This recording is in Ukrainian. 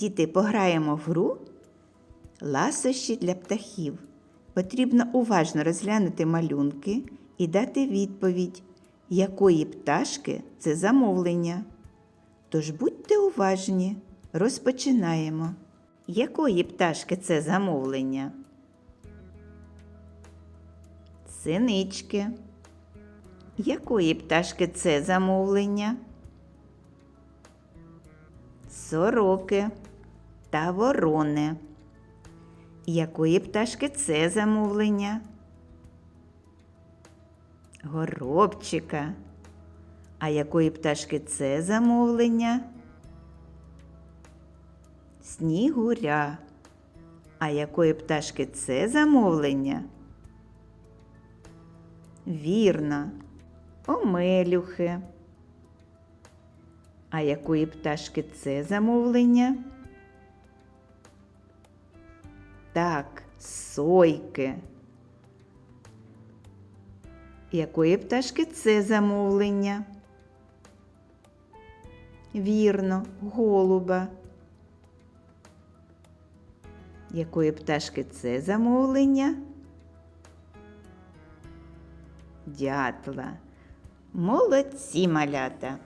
Діти, пограємо в гру ласощі для птахів. Потрібно уважно розглянути малюнки і дати відповідь, якої пташки це замовлення. Тож будьте уважні, розпочинаємо. Якої пташки це замовлення? Синички. Якої пташки це замовлення? Сороки та ворони. Якої пташки це замовлення? Горобчика. А якої пташки це замовлення? Снігуря. А якої пташки це замовлення? Вірно, омелюхи. А якої пташки це замовлення? Так, сойки. Якої пташки це замовлення? Вірно, голуба. Якої пташки це замовлення? Дятла. Молодці малята!